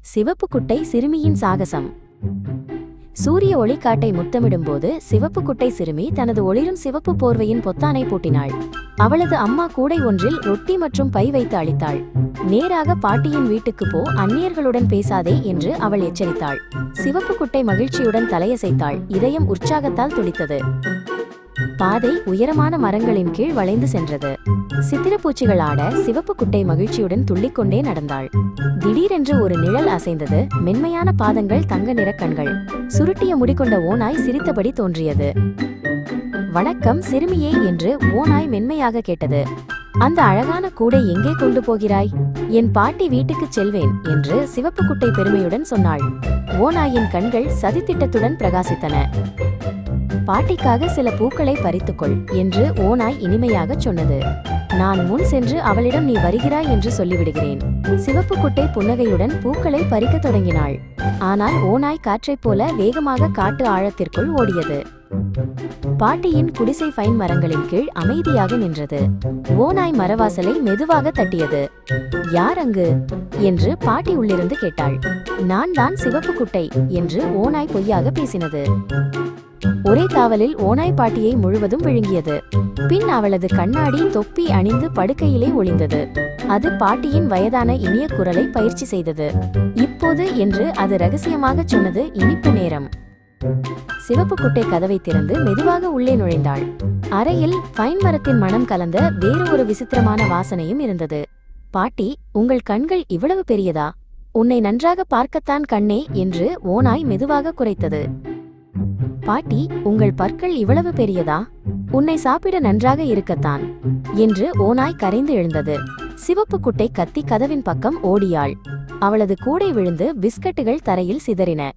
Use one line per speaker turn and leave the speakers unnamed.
சிவப்பு குட்டை சிறுமியின் சாகசம். சூரிய ஒளிக்காட்டை முத்தமிடும்போது சிவப்பு குட்டை சிறுமி தனது ஒளிரும் சிவப்பு போர்வையின் பொத்தானை பூட்டினாள். அவளது அம்மா கூடை ஒன்றில் ரொட்டி மற்றும் பை வைத்து அளித்தாள் நேராக பாட்டியின் வீட்டுக்கு போ அந்நியர்களுடன் பேசாதே என்று அவள் எச்சரித்தாள். சிவப்பு குட்டை மகிழ்ச்சியுடன் தலையசைத்தாள். இதயம் உற்சாகத்தால் துடித்தது. பாதை உயரமான மரங்களின் கீழ் வளைந்து சென்றது. சித்திரப்பூச்சிகள் ஆட சிவப்பு குட்டை மகிழ்ச்சியுடன் துள்ளிக்கொண்டே நடந்தாள். திடீரென்று ஒரு நிழல் அசைந்தது. மென்மையான பாதங்கள் தங்க நிற கண்கள். சுருட்டிய முடிக்கொண்ட ஓநாய் சிரித்தபடி தோன்றியது. வணக்கம் சிறுமியே என்று ஓநாய் மென்மையாக கேட்டது. அந்த அழகான கூடை எங்கே கொண்டு போகிறாய்? என் பாட்டி வீட்டுக்குச் செல்வேன் என்று சிவப்பு குட்டை பெருமையுடன் சொன்னாள். ஓநாயின் கண்கள் சதித்திட்டத்துடன் பிரகாசித்தன. பாட்டிக்காக சில பூக்களை பறித்துக்கொள் என்று ஓநாய் இனிமையாகச் சொன்னது. நான் முன் சென்று அவளிடம் நீ வருகிறாய் என்று சொல்லிவிடுகிறேன். சிவப்பு குட்டை புன்னகையுடன் பூக்களை பறிக்கத் தொடங்கினாள். ஆனால் ஓநாய் காற்றைப் போல வேகமாக காட்டு ஆழத்திற்குள் ஓடியது. பாட்டியின் குடிசை ஃபைன் மரங்களின் கீழ் அமைதியாக நின்றது. ஓநாய் மரவாசலை மெதுவாக தட்டியது. யார் அங்கு? என்று பாட்டி உள்ளிருந்து கேட்டாள். நான் தான் சிவப்பு குட்டை என்று ஓநாய் பொய்யாக பேசினது. ஒரே தாவலில் ஓநாய் பாட்டியை முழுவதும் விழுங்கியது. பின் அவளது கண்ணாடி தொப்பி அணிந்து படுக்கையிலே ஒளிந்தது. அது பாட்டியின் வயதான இனிய குரலை பயிற்சி செய்தது. இப்போது என்று அது ரகசியமாகச் சொன்னது இனிப்பு நேரம். சிவப்பு குட்டை கதவை திறந்து மெதுவாக உள்ளே நுழைந்தாள். அறையில் பைன் மரத்தின் மனம் கலந்த வேறு ஒரு விசித்திரமான வாசனையும் இருந்தது. பாட்டி உங்கள் கண்கள் இவ்வளவு பெரியதா? உன்னை நன்றாக பார்க்கத்தான் கண்ணே என்று ஓநாய் மெதுவாக குறைத்தது. பாட்டி உங்கள் பற்கள் இவ்வளவு பெரியதா? உன்னை சாப்பிட நன்றாக இருக்கத்தான் என்று ஓநாய் கரைந்து எழுந்தது. சிவப்பு குட்டை கத்தி கதவின் பக்கம் ஓடியாள். அவளது கூடை விழுந்து பிஸ்கட்டுகள் தரையில் சிதறின.